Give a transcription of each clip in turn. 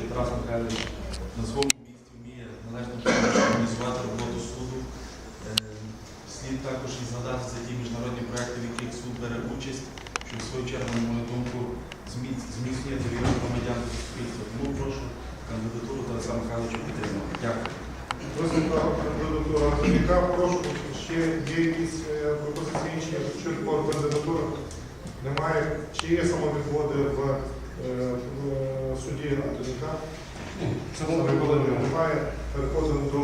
що Тарас Михайлович на своєму місці вміє належним чином організувати роботу суду. Е, Слід також і згадати за ті міжнародні проекти, в яких суд бере участь, що в свою чергу, на мою думку, зміц- зміцнює довіру громадян до суспільства. Тому прошу кандидатуру Тараса Михайловича підтримати. Дякую. Висновка кандидатура Андрійка. Прошу, ще є якісь е, пропозиції інші щодо по кандидатури? Немає. Чи є самовідводи в, е, в е, суді Антоніка? Самовідводи немає. Переходимо до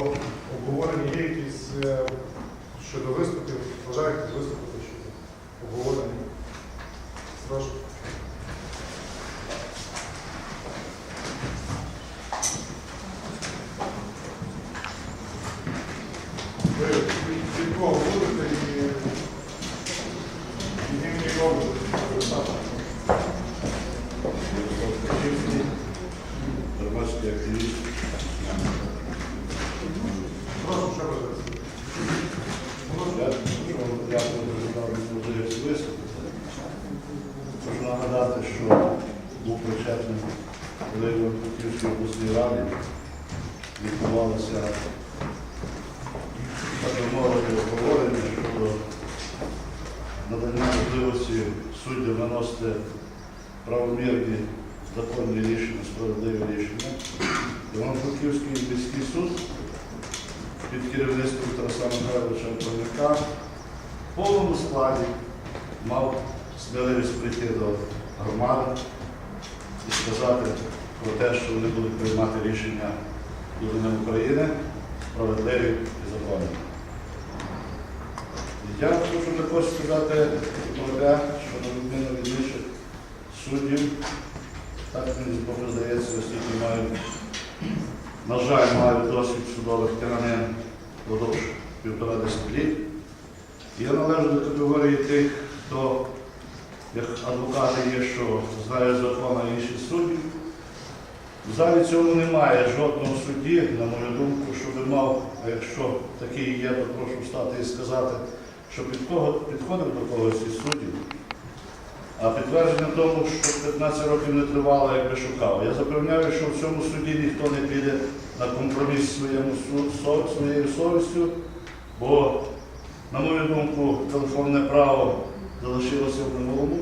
обговорення. Є якісь е, щодо виступів? Бажаєте виступити щодо обговорення? Прошу. Ви від- від кого будете і і він не робить результату? Громадський активіст. Прошу, що ви Я нагадати, що був причетний, коли в обласній раді відбувалося мовити обговорення щодо надання можливості суддям наносити правомірні законні рішення, справедливі рішення. Івано-Франківський міський суд під керівництвом Тараса Михайловича Антоняка в повному складі мав сміливість прийти до громади і сказати про те, що вони будуть приймати рішення Дурнем України справедливі і законні. Я хочу також сказати що на відміну від інших суддів, так мені здається, оскільки мають, на жаль, мають досвід судових тиранин впродовж півтора десятиліть. Я належу до категорії тих, хто, як адвокати є, що знають закон, а інші судді. В залі цьому немає жодного судді, на мою думку, що би мав, а якщо такий є, то прошу встати і сказати, що під підходив до когось із суддів. А підтвердження тому, що 15 років не тривало, як би шукав. Я запевняю, що в цьому суді ніхто не піде на компроміс своєму своєю совістю, бо, на мою думку, телефонне право залишилося в минулому.